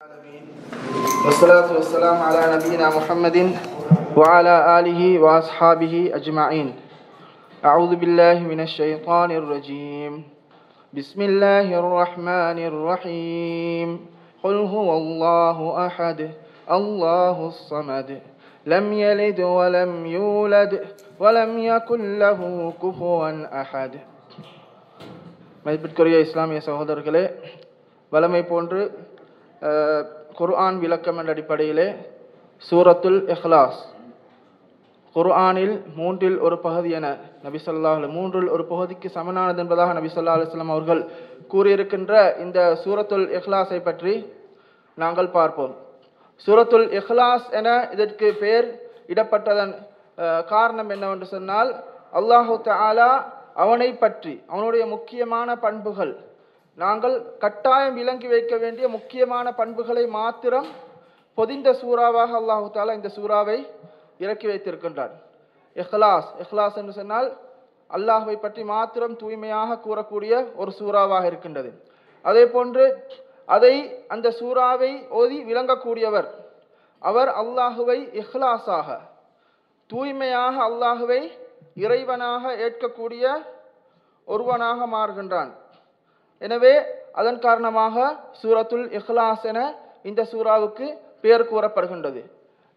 العالمين والصلاة والسلام على نبينا محمد وعلى آله وأصحابه أجمعين أعوذ بالله من الشيطان الرجيم بسم الله الرحمن الرحيم قل هو الله أحد الله الصمد لم يلد ولم يولد ولم يكن له كفوا أحد மதிப்பிற்குரிய இஸ்லாமிய சகோதரர்களே வளமை போன்று அஹ், குர்ஆன் விளக்கம் என்ற அடிப்படையிலே சூரத்துல் இஹ்லாஸ். குர்ஆனில் மூன்றில் ஒரு பகுதி என நபி சொல்லா மூன்றில் ஒரு பகுதிக்கு சமனானது என்பதாக நபி சொல்லா அலுவலாம் அவர்கள் கூறியிருக்கின்ற இந்த சூரத்துல் இஹ்லாஸை பற்றி நாங்கள் பார்ப்போம். சூரத்துல் இஹ்லாஸ் என இதற்கு பெயர் இடப்பட்டதன் காரணம் என்னவென்று சொன்னால் அல்லாஹு தாலா அவனை பற்றி அவனுடைய முக்கியமான பண்புகள் நாங்கள் கட்டாயம் விளங்கி வைக்க வேண்டிய முக்கியமான பண்புகளை மாத்திரம் பொதிந்த சூறாவாக அல்லாஹு தாலா இந்த சூறாவை இறக்கி வைத்திருக்கின்றார் எஹ்லாஸ் எஹ்லாஸ் என்று சொன்னால் அல்லாஹுவை பற்றி மாத்திரம் தூய்மையாக கூறக்கூடிய ஒரு சூறாவாக இருக்கின்றது. அதே போன்று அதை அந்த சூறாவை ஓதி விளங்கக்கூடியவர் அவர் அல்லாஹுவை இஹ்லாஸாக தூய்மையாக அல்லாஹுவை இறைவனாக ஏற்கக்கூடிய ஒருவனாக மாறுகின்றான். எனவே அதன் காரணமாக சூரத்துல் இஹ்லாஸ் என இந்த சூறாவுக்கு பெயர் கூறப்படுகின்றது.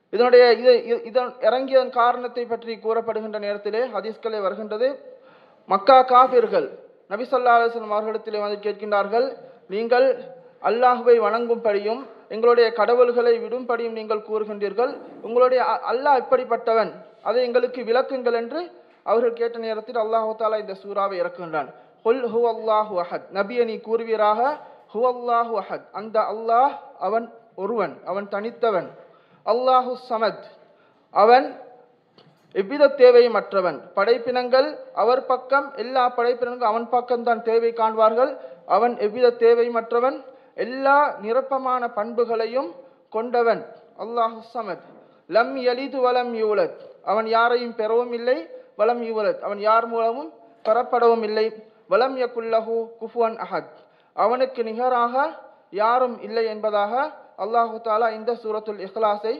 இதனுடைய இது இது- இதன் இறங்கியதன் காரணத்தை பற்றி கூறப்படுகின்ற நேரத்திலே ஹதீஸ்களை வருகின்றது. மக்கா காபிர்கள் நபி ஸல்லல்லாஹு அவர்களிடத்திலே வந்து கேட்கின்றார்கள் நீங்கள் அல்லாஹுவை வணங்கும்படியும் எங்களுடைய கடவுள்களை விடும்படியும் நீங்கள் கூறுகின்றீர்கள். உங்களுடைய அ- அல்லாஹ் இப்படிப்பட்டவன். அதை எங்களுக்கு விளக்குங்கள் என்று அவர்கள் கேட்ட நேரத்தில் அல்லாஹு தாலா இந்த சூறாவை இறக்குகின்றான். ஹுல் ஹு அல்லாஹு அஹத். நபியை நீ கூறுவீராக ஹு அல்லாஹு அஹத். அந்த அல்லாஹ் அவன் ஒருவன் அவன் தனித்தவன். அல்லாஹு சமத். அவன் எவ்வித தேவையமற்றவன். படைப்பினங்கள் அவர் பக்கம் எல்லா படைப்பினங்களும் அவன் பக்கம்தான் தேவை காண்பார்கள். அவன் எவ்வித தேவையமற்றவன் எல்லா நிரப்பமான பண்புகளையும் கொண்டவன். அல்லாஹு சமத். லம் எளிது வலம் யூலத் அவன் யாரையும் பெறவும் இல்லை வலம் யூலத் அவன் யார் மூலமும் பெறப்படவும் இல்லை. வலம் யக்குல்லஹு குஃபுவன் அஹத். அவனுக்கு நிகராக யாரும் இல்லை என்பதாக அல்லாஹு தாலா இந்த சூரத்துல் இஹ்லாஸை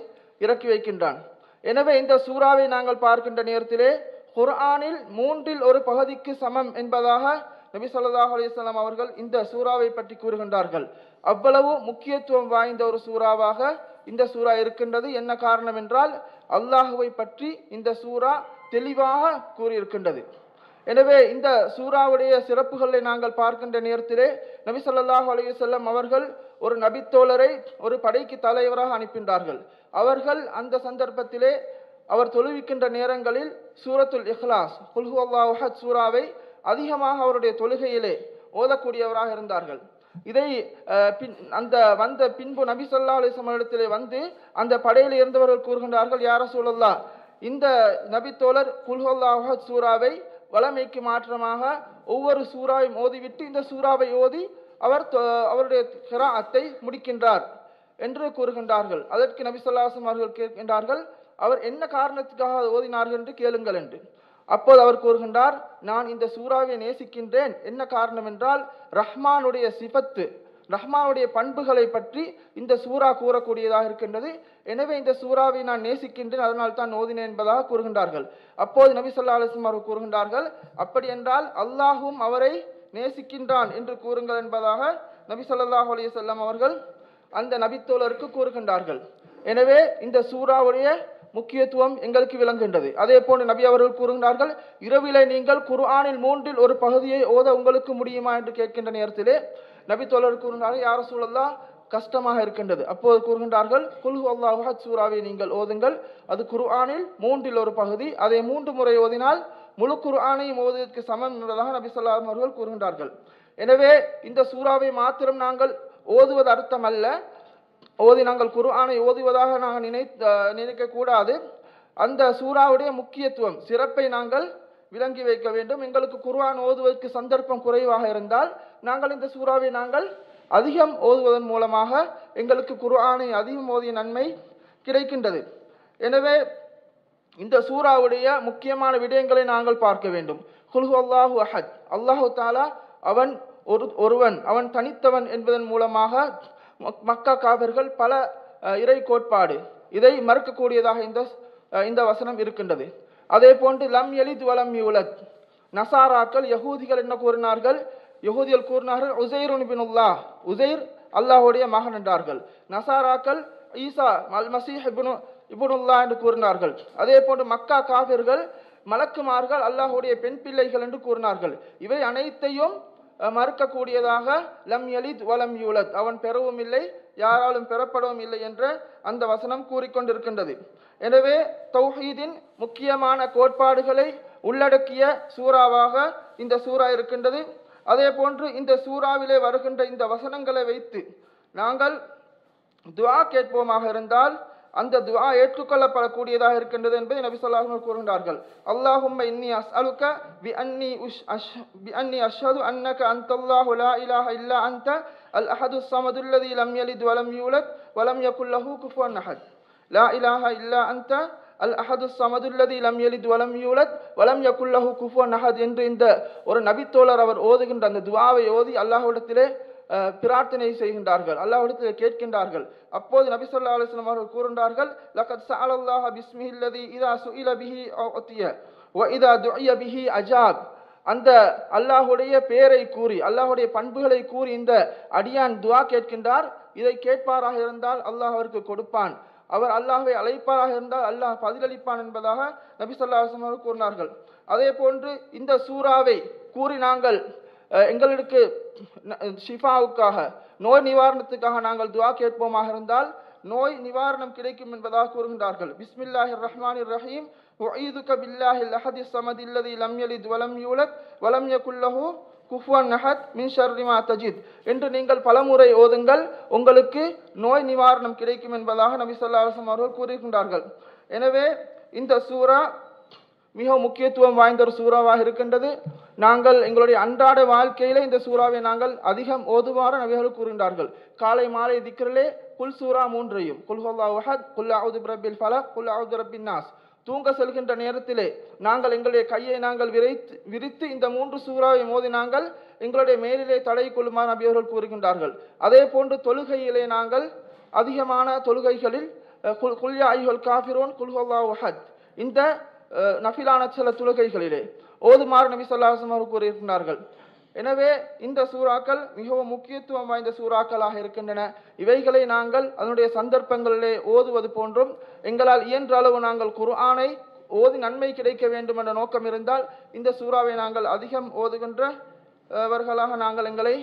இறக்கி வைக்கின்றான். எனவே இந்த சூறாவை நாங்கள் பார்க்கின்ற நேரத்திலே குர்ஆனில் மூன்றில் ஒரு பகுதிக்கு சமம் என்பதாக நபி ஸல்லல்லாஹு அலிஸ்லாம் அவர்கள் இந்த சூறாவை பற்றி கூறுகின்றார்கள். அவ்வளவு முக்கியத்துவம் வாய்ந்த ஒரு சூறாவாக இந்த சூறா இருக்கின்றது. என்ன காரணம் என்றால் அல்லாஹுவை பற்றி இந்த சூறா தெளிவாக கூறியிருக்கின்றது. எனவே இந்த சூறாவுடைய சிறப்புகளை நாங்கள் பார்க்கின்ற நேரத்திலே நபி ஸல்லல்லாஹு அலைஹி அவர்கள் ஒரு நபித்தோழரை ஒரு படைக்கு தலைவராக அனுப்பின்றார்கள். அவர்கள் அந்த சந்தர்ப்பத்திலே அவர் தொழுவிக்கின்ற நேரங்களில் சூரத்துல் இஹ்லாஸ் குல்ஹு அல்லாஹ் சூறாவை அதிகமாக அவருடைய தொழுகையிலே ஓதக்கூடியவராக இருந்தார்கள். இதை பின் அந்த வந்த பின்பு நபி சொல்லா அலைஹி இடத்திலே வந்து அந்த படையில் இருந்தவர்கள் கூறுகின்றார்கள் யார சூழல்லா இந்த நபித்தோழர் குல்ஹல்லாஹத் சூறாவை வளமைக்கு மாற்றமாக ஒவ்வொரு சூறாவையும் ஓதிவிட்டு இந்த சூறாவை ஓதி அவர் அவருடைய கிராத்தை முடிக்கின்றார் என்று கூறுகின்றார்கள். அதற்கு நபிசல்லாசம் அவர்கள் கேட்கின்றார்கள் அவர் என்ன காரணத்துக்காக ஓதினார்கள் என்று கேளுங்கள் என்று. அப்போது அவர் கூறுகின்றார் நான் இந்த சூறாவை நேசிக்கின்றேன். என்ன காரணம் என்றால் ரஹ்மானுடைய சிபத்து ரஹ்மாவுடைய பண்புகளை பற்றி இந்த சூரா கூறக்கூடியதாக இருக்கின்றது. எனவே இந்த சூறாவை நான் நேசிக்கின்றேன் அதனால் தான் ஓதினேன் என்பதாக கூறுகின்றார்கள். அப்போது நபி சொல்லா அலிஸ்லாம் அவர்கள் கூறுகின்றார்கள் அப்படி என்றால் அல்லாஹும் அவரை நேசிக்கின்றான் என்று கூறுங்கள் என்பதாக நபி சொல்லாஹ் அலி வஸல்லம் அவர்கள் அந்த நபித்தோழருக்கு கூறுகின்றார்கள். எனவே இந்த சூறாவுடைய முக்கியத்துவம் எங்களுக்கு விளங்குகின்றது. அதே போன்று நபி அவர்கள் கூறுகின்றார்கள் இரவிலே நீங்கள் குர்ஆனில் மூன்றில் ஒரு பகுதியை ஓத உங்களுக்கு முடியுமா? என்று கேட்கின்ற நேரத்திலே நபி தோழர் கூறுகிறார்கள் யார சூழல்லா கஷ்டமாக இருக்கின்றது. அப்போது கூறுகின்றார்கள் குல்ஹு அல்லாஹ் அஹத் சூறாவை நீங்கள் ஓதுங்கள். அது குர்ஆனில் மூன்றில் ஒரு பகுதி. அதை மூன்று முறை ஓதினால் முழு குர்ஆனையும் ஓதுவதற்கு சமம் என்பதாக நபி சொல்லாம் அவர்கள் கூறுகின்றார்கள். எனவே இந்த சூறாவை மாத்திரம் நாங்கள் ஓதுவது அர்த்தம் அல்ல ஓதி நாங்கள் குர்ஆனை ஓதுவதாக நாங்கள் நினை நினைக்க கூடாது அந்த சூறாவுடைய முக்கியத்துவம் சிறப்பை நாங்கள் விளங்கி வைக்க வேண்டும். எங்களுக்கு குர்ஆன் ஓதுவதற்கு சந்தர்ப்பம் குறைவாக இருந்தால் நாங்கள் இந்த சூறாவை நாங்கள் அதிகம் ஓதுவதன் மூலமாக எங்களுக்கு குர்ஆனை அதிகம் ஓதிய நன்மை கிடைக்கின்றது. எனவே இந்த சூறாவுடைய முக்கியமான விடயங்களை நாங்கள் பார்க்க வேண்டும். குல்ஹு அல்லாஹு அஹத். அல்லாஹு தாலா அவன் ஒரு ஒருவன் அவன் தனித்தவன் என்பதன் மூலமாக மக்- மக்கா காவிர்கள் பல இறை கோட்பாடு. இதை மறுக்கக்கூடியதாக இந்த இந்த வசனம் இருக்கின்றது. அதே போன்று லம் எலித் வலம் யூலத். நசாராக்கள் யகூதிகள் என்ன கூறினார்கள்? யகூதிகள் கூறினார்கள் உசைர் பினுல்லா உசைர் அல்லாஹுடைய மகன் என்றார்கள். நசாராக்கள் ஈசா அல் மசீஹ் இப்னு என்று கூறினார்கள். அதே போன்று மக்கா காவிர்கள் மலக்குமார்கள் அல்லாஹுடைய பெண் பிள்ளைகள் என்று கூறினார்கள். இவை அனைத்தையும் மறுக்கக்கூடியதாக லம் எலித் வலம் யூலத். அவன் பெறவும் இல்லை யாராலும் பெறப்படவும் இல்லை என்ற அந்த வசனம் கூறிக்கொண்டிருக்கின்றது. எனவே தௌஹீதின் முக்கியமான கோட்பாடுகளை உள்ளடக்கிய சூறாவாக இந்த சூறா இருக்கின்றது. அதே போன்று இந்த சூறாவிலே வருகின்ற இந்த வசனங்களை வைத்து நாங்கள் துவா கேட்போமாக இருந்தால் அந்த துவா ஏற்றுக்கொள்ளப்படக்கூடியதாக இருக்கின்றது என்பதை நபி ஸல்லல்லாஹு கூறுகின்றார்கள். அல்லாஹும்ம இன்னி அஸ்அலுக பி அன்னி உஷ் அஷ் பி அன்னி அஷது அன்னக அன்தல்லாஹு லா இலாஹ இல்லா அந்த அல் அஹது சமதுல்லதி லம் யலித் வலம் யூலத் வலம் யகுல்லஹு குஃபுவன் அஹத் லா இலாஹ இல்லா அந்த அல் அஹது சமதுல்லதி லம் யலித் வலம் யூலத் வலம் யகுல்லஹு குஃபுவன் அஹத் என்று இந்த ஒரு நபித்தோழர் அவர் ஓதுகின்ற அந்த துவாவை ஓதி அல்லாஹ்விடத்திலே பிரார்த்தனை செய்கின்றார்கள். அல்லாஹ்விடத்தில் கேட்கின்றார்கள். அப்போது நபி சொல்லா அலுவலம் அவர்கள் கூறுகின்றார்கள் லகத் சஅலல்லாஹ பிஸ்மிஹில்லதி இதா சுஇல பிஹி ஒத்திய வ இதா துஇய பிஹி அஜாப். அந்த அல்லாஹ்வுடைய பேரை கூறி அல்லாஹுடைய பண்புகளை கூறி இந்த அடியான் துவா கேட்கின்றார். இதை கேட்பாராக இருந்தால் அல்லாஹ் அவருக்கு கொடுப்பான். அவர் அல்லாஹை அழைப்பாராக இருந்தால் அல்லாஹ் பதிலளிப்பான் என்பதாக நபி ஸல்லல்லாஹு அவர் கூறினார்கள். அதே போன்று இந்த சூறாவை கூறி நாங்கள் எங்களுக்கு ஷிஃபாவுக்காக நோய் நிவாரணத்துக்காக நாங்கள் துவா கேட்போமாக இருந்தால் நோய் நிவாரணம் கிடைக்கும் என்பதாக கூறுகின்றார்கள். பிஸ்மில்லாஹிர் ரஹ்மானிர் ரஹீம். أعيذك بالله الأحد الصمد الذي لم يلد வலம் يولد ولم يكن له குஃப்வான் நஹத் மின் ஷர்ரிமா தஜித். என்று நீங்கள் பலமுறை ஓதுங்கள் உங்களுக்கு நோய் நிவாரணம் கிடைக்கும் என்பதாக நபி ஸல்லல்லாஹு அலைஹி அவர்கள் கூறுகின்றார்கள் எனவே இந்த சூரா மிக முக்கியத்துவம் வாய்ந்த ஒரு சூறாவாக இருக்கின்றது. நாங்கள் எங்களுடைய அன்றாட வாழ்க்கையில இந்த சூறாவை நாங்கள் அதிகம் ஓதுவாறு நபிகள் கூறுகின்றார்கள். காலை மாலை திக்கரிலே குல் சூரா மூன்றையும். குல் ஹுவல்லாஹு குல் அவுது பிரபில் ஃபலக் குல் அவுது ரப்பின் நாஸ். தூங்க செல்கின்ற நேரத்திலே நாங்கள் எங்களுடைய கையை நாங்கள் விரைத்து விரித்து இந்த மூன்று சூறாவை மோதி நாங்கள் எங்களுடைய மேலிலே தடை கொள்ளுமாறு நபியவர்கள் கூறுகின்றார்கள். அதே போன்று தொழுகையிலே நாங்கள் அதிகமான தொழுகைகளில் குல் குல்யா ஐஹல் காஃபிரோன் குல்ஹல்லா ஹுவல்லாஹு இந்த நஃபிலான சில தொழுகைகளிலே ஓதுமாறு நபி சொல்லாசம் அவர் கூறியிருக்கிறார்கள் எனவே இந்த சூறாக்கள் மிகவும் முக்கியத்துவம் வாய்ந்த சூறாக்களாக இருக்கின்றன. இவைகளை நாங்கள் அதனுடைய சந்தர்ப்பங்களிலே ஓதுவது போன்றும் எங்களால் இயன்ற அளவு நாங்கள் குர்ஆனை ஓதி நன்மை கிடைக்க வேண்டும் என்ற நோக்கம் இருந்தால் இந்த சூறாவை நாங்கள் அதிகம் ஓதுகின்றவர்களாக நாங்கள் எங்களை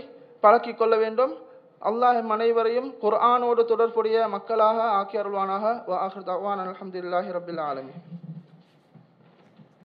பழக்கி கொள்ள வேண்டும். அல்லாஹ் அனைவரையும் குர்ஆனோடு தொடர்புடைய மக்களாக ஆக்கி அருள்வானாக. வ ரபில் ஆலமி